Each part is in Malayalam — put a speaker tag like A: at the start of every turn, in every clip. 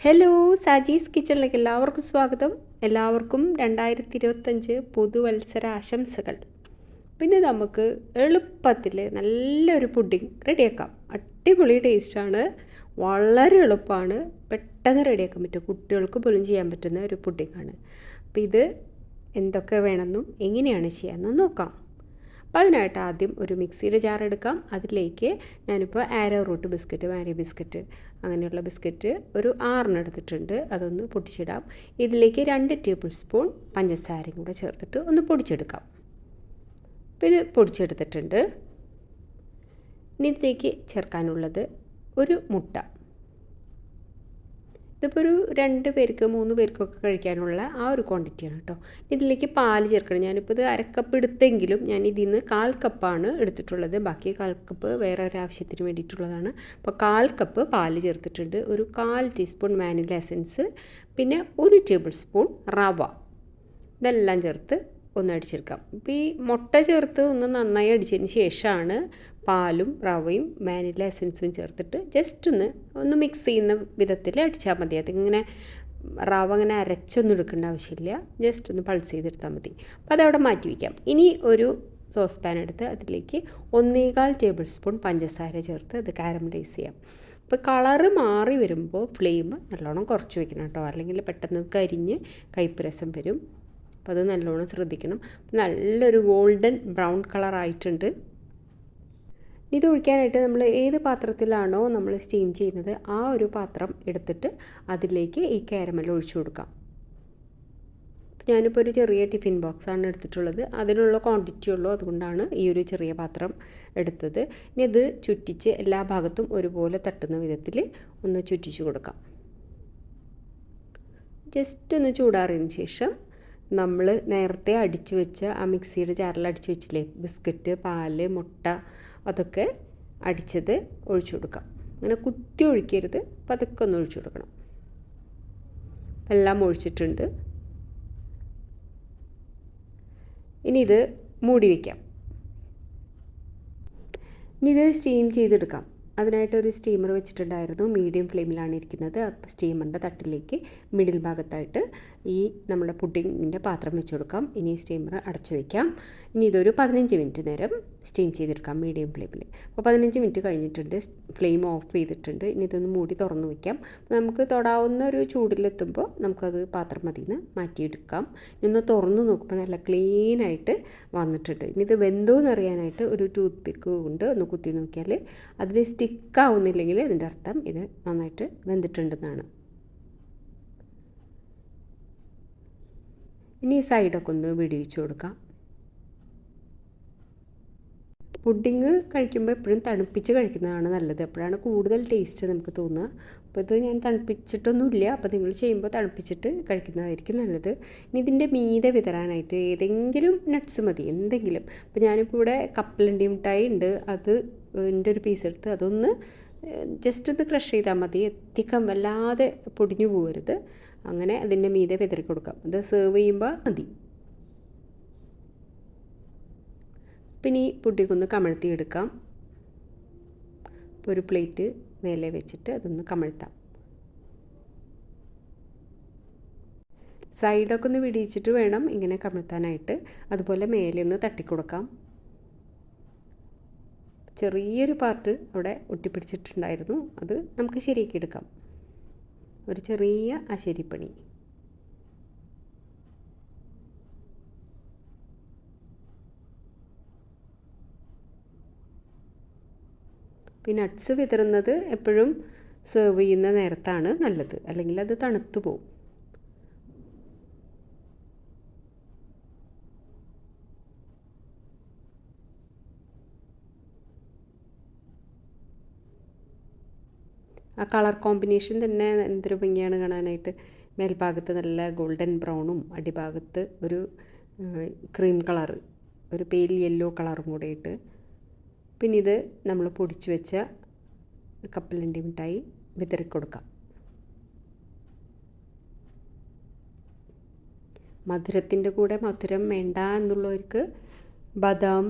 A: ഹലോ സാജീസ് കിച്ചണിലേക്ക് എല്ലാവർക്കും സ്വാഗതം. എല്ലാവർക്കും രണ്ടായിരത്തി ഇരുപത്തഞ്ച് പുതുവത്സര ആശംസകൾ. പിന്നെ നമുക്ക് എളുപ്പത്തിൽ നല്ലൊരു പുഡിംഗ് റെഡിയാക്കാം. അടിപൊളി ടേസ്റ്റാണ് വളരെ എളുപ്പമാണ്. പെട്ടെന്ന് റെഡിയാക്കാൻ പറ്റും. കുട്ടികൾക്ക് പോലും ചെയ്യാൻ പറ്റുന്ന ഒരു പുഡിംഗാണ് അപ്പോൾ ഇത് എന്തൊക്കെ വേണമെന്നും എങ്ങനെയാണ് ചെയ്യാമെന്നും നോക്കാം. അപ്പോൾ അതിനായിട്ട് ആദ്യം ഒരു മിക്സിയുടെ ജാർ എടുക്കാം. അതിലേക്ക് ഞാനിപ്പോൾ arrowroot biscuit Marie biscuit അങ്ങനെയുള്ള ബിസ്ക്കറ്റ് ഒരു ആറിന് എടുത്തിട്ടുണ്ട്. അതൊന്ന് പൊടിച്ചിടാം ഇതിലേക്ക് രണ്ട് ടേബിൾ സ്പൂൺ പഞ്ചസാരയും കൂടെ ചേർത്തിട്ട് ഒന്ന് പൊടിച്ചെടുക്കാം. അപ്പോൾ ഇത് പൊടിച്ചെടുത്തിട്ടുണ്ട്. ഇനി ഇതിലേക്ക് ചേർക്കാനുള്ളത് ഒരു മുട്ട. ഇതിപ്പോൾ ഒരു രണ്ട് പേർക്ക് മൂന്ന് പേർക്കൊക്കെ കഴിക്കാനുള്ള ആ ഒരു ക്വാണ്ടിറ്റിയാണ് കേട്ടോ ഇതിലേക്ക് പാൽ ചേർക്കണം. ഞാനിപ്പോൾ ഇത് അരക്കപ്പ് എടുത്തെങ്കിലും ഞാൻ ഇതിൽ നിന്ന് കാൽ കപ്പാണ് എടുത്തിട്ടുള്ളത്. ബാക്കി കാൽ കപ്പ് വേറെ ഒരു ആവശ്യത്തിന് വേണ്ടിയിട്ടുള്ളതാണ്. അപ്പോൾ കാൽ കപ്പ് പാൽ ചേർത്തിട്ടുണ്ട്. ഒരു കാൽ ടീസ്പൂൺ വാനില എസൻസ് പിന്നെ ഒരു ടേബിൾ സ്പൂൺ റവ. ഇതെല്ലാം ചേർത്ത് ഒന്ന് അടിച്ചെടുക്കാം. ഇപ്പോൾ ഈ മുട്ട ചേർത്ത് ഒന്ന് നന്നായി അടിച്ചതിന് ശേഷമാണ് പാലും റവയും വാനില എസൻസും ചേർത്തിട്ട് ജസ്റ്റ് ഒന്ന് ഒന്ന് മിക്സ് ചെയ്യുന്ന വിധത്തിൽ അടിച്ചാൽ മതി. അതിങ്ങനെ റവ അങ്ങനെ അരച്ചൊന്നും എടുക്കേണ്ട ആവശ്യമില്ല. ജസ്റ്റ് ഒന്ന് പൾസ് ചെയ്തെടുത്താൽ മതി. അപ്പോൾ അതവിടെ മാറ്റി വയ്ക്കാം ഇനി ഒരു സോസ് പാൻ എടുത്ത് അതിലേക്ക് ഒന്നേകാൽ ടേബിൾ സ്പൂൺ പഞ്ചസാര ചേർത്ത് അത് കാരമലൈസ് ചെയ്യാം. അപ്പോൾ കളറ് മാറി വരുമ്പോൾ ഫ്ലെയിം നല്ലോണം കുറച്ച് വെക്കണം കേട്ടോ. അല്ലെങ്കിൽ പെട്ടെന്ന് കരിഞ്ഞ് കയ്പ്പ് രസം വരും. അപ്പോൾ അത് നല്ലോണം ശ്രദ്ധിക്കണം. നല്ലൊരു ഗോൾഡൻ ബ്രൗൺ കളർ ആയിട്ടുണ്ട്. ഇത് ഒഴിക്കാനായിട്ട് നമ്മൾ ഏത് പാത്രത്തിലാണോ നമ്മൾ സ്റ്റീം ചെയ്യുന്നത് ആ ഒരു പാത്രം എടുത്തിട്ട് അതിലേക്ക് ഈ കാരമൽ ഒഴിച്ചു കൊടുക്കാം. ഞാനിപ്പോൾ ഒരു ചെറിയ ടിഫിൻ ബോക്സാണ് എടുത്തിട്ടുള്ളത്. അതിനുള്ള ക്വാണ്ടിറ്റി ഉള്ളൂ. അതുകൊണ്ടാണ് ഈ ഒരു ചെറിയ പാത്രം എടുത്തത്. ഇനി ഇത് ചുറ്റിച്ച് എല്ലാ ഭാഗത്തും ഒരുപോലെ തട്ടുന്ന വിധത്തിൽ ഒന്ന് ചുറ്റിച്ച് കൊടുക്കാം. ജസ്റ്റ് ഒന്ന് ചൂടാറിയതിന് ശേഷം നമ്മൾ നേരത്തെ അടിച്ചു വെച്ച ആ മിക്സിയുടെ ചാറിൽ അടിച്ചു വെച്ചില്ലേ? ബിസ്ക്കറ്റ് പാൽ മുട്ട അതൊക്കെ അടിച്ചത് ഒഴിച്ചു കൊടുക്കാം. അങ്ങനെ കുത്തി ഒഴിക്കരുത്. പതുക്കെ ഒന്ന് ഒഴിച്ചു കൊടുക്കണം. എല്ലാം ഒഴിച്ചിട്ടുണ്ട്. ഇനി ഇത് മൂടി വയ്ക്കാം ഇനി ഇത് സ്റ്റീം ചെയ്തെടുക്കാം. അതിനായിട്ട് ഒരു സ്റ്റീമർ വെച്ചിട്ടുണ്ടായിരുന്നു. മീഡിയം ഫ്ലെയിമിലാണ് ഇരിക്കുന്നത്. അപ്പോൾ സ്റ്റീമറിന്റെ തട്ടിലേക്ക് മിഡിൽ ഭാഗത്തായിട്ട് ഈ നമ്മുടെ പുഡിങ്ങിന്റെ പാത്രം വെച്ച് കൊടുക്കാം. ഇനി സ്റ്റീമർ അടച്ചു വയ്ക്കാം ഇനി ഇതൊരു പതിനഞ്ച് മിനിറ്റ് നേരം സ്റ്റീം ചെയ്തെടുക്കാം മീഡിയം ഫ്ലെയിമിൽ അപ്പോൾ പതിനഞ്ച് മിനിറ്റ് കഴിഞ്ഞിട്ടുണ്ട്. ഫ്ലെയിം ഓഫ് ചെയ്തിട്ടുണ്ട്. ഇനി ഇതൊന്ന് മൂടി തുറന്ന് വയ്ക്കാം നമുക്ക് തൊടാവുന്ന ഒരു ചൂടിലെത്തുമ്പോൾ നമുക്കത് പാത്രം മതി നിന്ന് മാറ്റിയെടുക്കാം ഇന്ന് തുറന്ന് നോക്കുമ്പോൾ നല്ല ക്ലീനായിട്ട് വന്നിട്ടുണ്ട്. ഇനി ഇത് വെന്തോ എന്നറിയാനായിട്ട് ഒരു ടൂത്ത് പിക്ക് കൊണ്ട് ഒന്ന് കുത്തി നോക്കിയാൽ അതിൽ സ്റ്റിക്കാവുന്നില്ലെങ്കിൽ അതിന്റെ അർത്ഥം ഇത് നന്നായിട്ട് വെന്തിട്ടുണ്ടെന്നാണ്. ഇനി ഈ സൈഡൊക്കെ ഒന്ന് വെടിവെച്ച് കൊടുക്കാം. പുഡിങ് കഴിക്കുമ്പോൾ എപ്പോഴും തണുപ്പിച്ച് കഴിക്കുന്നതാണ് നല്ലത്. എപ്പോഴാണ് കൂടുതൽ ടേസ്റ്റ് നമുക്ക് തോന്നുക. അപ്പോൾ ഇത് ഞാൻ തണുപ്പിച്ചിട്ടൊന്നുമില്ല. അപ്പോൾ നിങ്ങൾ ചെയ്യുമ്പോൾ തണുപ്പിച്ചിട്ട് കഴിക്കുന്നതായിരിക്കും നല്ലത്. ഇനി ഇതിന്റെ മീതെ വിതറാനായിട്ട് ഏതെങ്കിലും നട്ട്സ് മതി എന്തെങ്കിലും. അപ്പോൾ ഞാനിപ്പോൾ ഇവിടെ കപ്പലണ്ടി മിഠായി ഉണ്ട്. അത് എന്റെ ഒരു പീസ് എടുത്ത് അതൊന്ന് ജസ്റ്റ് ഒന്ന് ക്രഷ് ചെയ്താൽ മതി. എത്തിക്കാൻ വല്ലാതെ പൊടിഞ്ഞു പോകരുത്. അങ്ങനെ അതിന്റെ മീതെ വിതറി കൊടുക്കാം. അത് സെർവ് ചെയ്യുമ്പോൾ മതി. പിന്നെ ഈ പുട്ടിക്കൊന്ന് കമഴ്ത്തി എടുക്കാം. ഒരു പ്ലേറ്റ് മേലെ വെച്ചിട്ട് അതൊന്ന് കമഴ്ത്താം. സൈഡൊക്കെ ഒന്ന് വിടിയിച്ചിട്ട് വേണം ഇങ്ങനെ കമഴ്ത്താനായിട്ട്. അതുപോലെ മേലെ ഒന്ന് തട്ടിക്കൊടുക്കാം ചെറിയൊരു പാർട്ട് അവിടെ ഒട്ടിപ്പിടിച്ചിട്ടുണ്ടായിരുന്നു. അത് നമുക്ക് ശരിയാക്കി എടുക്കാം. ഒരു ചെറിയ അശരിപ്പണി. പിന്നെ നട്ട്സ് വിതറുന്നത് എപ്പോഴും സെർവ് ചെയ്യുന്ന നേരത്താണ് നല്ലത്. അല്ലെങ്കിൽ അത് തണുത്തു പോകും ആ കളർ കോമ്പിനേഷൻ തന്നെ എന്തൊരു ഭംഗിയാണ് കാണാനായിട്ട്. മേൽഭാഗത്ത് നല്ല ഗോൾഡൻ ബ്രൗണും അടിഭാഗത്ത് ഒരു ക്രീം കളർ ഒരു പേൽ യെല്ലോ കളറും കൂടെ ഇട്ട് പിന്നെ ഇത് നമ്മൾ പൊടിച്ചു വെച്ച കപ്പലണ്ടി മിഠായി വിതറി കൊടുക്കാം. മധുരത്തിന്റെ കൂടെ മധുരം വേണ്ട എന്നുള്ളവർക്ക് ബദാം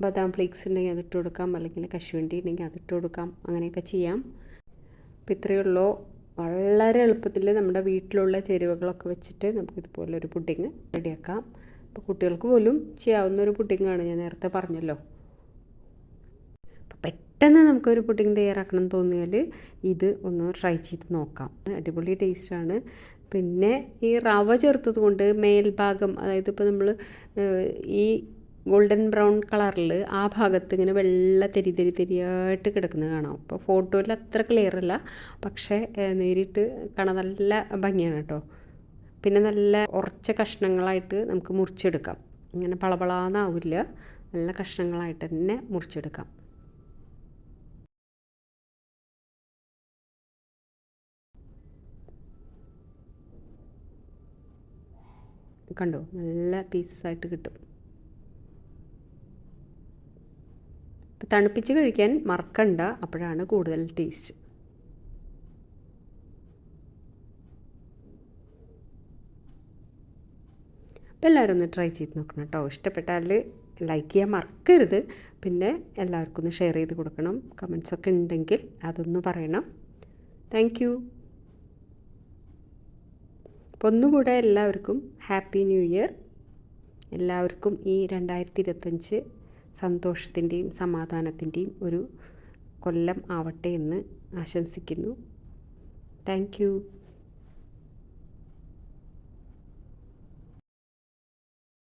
A: ബദാം ഫ്ലേക്സ് ഉണ്ടെങ്കിൽ അതിട്ട് കൊടുക്കാം. അല്ലെങ്കിൽ കശുവണ്ടി ഉണ്ടെങ്കിൽ അതിട്ട് കൊടുക്കാം. അങ്ങനെയൊക്കെ ചെയ്യാം. അപ്പോൾ ഇത്രയേ ഉള്ളൂ വളരെ എളുപ്പത്തിൽ നമ്മുടെ വീട്ടിലുള്ള ചേരുവകളൊക്കെ വെച്ചിട്ട് നമുക്ക് ഇതുപോലെ ഒരു പുഡിങ് റെഡിയാക്കാം. അപ്പോൾ കുട്ടികൾക്ക് പോലും ചെയ്യാവുന്ന ഒരു പുഡിങ്ങാണ് ഞാൻ നേരത്തെ പറഞ്ഞല്ലോ. പെട്ടെന്ന് നമുക്കൊരു പുഡിങ് തയ്യാറാക്കണം തോന്നിയാൽ ഇത് ഒന്ന് ട്രൈ ചെയ്ത് നോക്കാം. അടിപൊളി ടേസ്റ്റാണ് പിന്നെ ഈ റവ ചേർത്തത് കൊണ്ട് മേൽഭാഗം അതായത് ഇപ്പോൾ നമ്മൾ ഈ ഗോൾഡൻ ബ്രൗൺ കളറിൽ ആ ഭാഗത്ത് ഇങ്ങനെ വെള്ള തെരി തെരി തെരിയായിട്ട് കിടക്കുന്നത് കാണാം. അപ്പോൾ ഫോട്ടോയിൽ അത്ര ക്ലിയർ അല്ല. പക്ഷേ നേരിട്ട് കാണാൻ നല്ല ഭംഗിയാണ് കേട്ടോ. പിന്നെ നല്ല ഉറച്ച കഷ്ണങ്ങളായിട്ട് നമുക്ക് മുറിച്ചെടുക്കാം. ഇങ്ങനെ പളപളാന്നാവില്ല നല്ല കഷ്ണങ്ങളായിട്ട് തന്നെ മുറിച്ചെടുക്കാം. കണ്ടോ? നല്ല പീസായിട്ട് കിട്ടും. തണുപ്പിച്ച് കഴിക്കാൻ മറക്കണ്ട. അപ്പോഴാണ് കൂടുതൽ ടേസ്റ്റ് അപ്പോൾ എല്ലാവരും ഒന്ന് ട്രൈ ചെയ്ത് നോക്കണം കേട്ടോ. ഇഷ്ടപ്പെട്ടാൽ ലൈക്ക് ചെയ്യാൻ മറക്കരുത്. പിന്നെ എല്ലാവർക്കും ഒന്ന് ഷെയർ ചെയ്ത് കൊടുക്കണം. കമൻസൊക്കെ ഉണ്ടെങ്കിൽ അതൊന്ന് പറയണം. താങ്ക് യു അപ്പോൾ ഒന്നുകൂടെ എല്ലാവർക്കും ഹാപ്പി ന്യൂ ഇയർ എല്ലാവർക്കും ഈ രണ്ടായിരത്തി ഇരുപത്തഞ്ച് സന്തോഷത്തിന്റെയും സമാധാനത്തിന്റെയും ഒരു കൊല്ലം ആവട്ടെ എന്ന് ആശംസിക്കുന്നു. താങ്ക്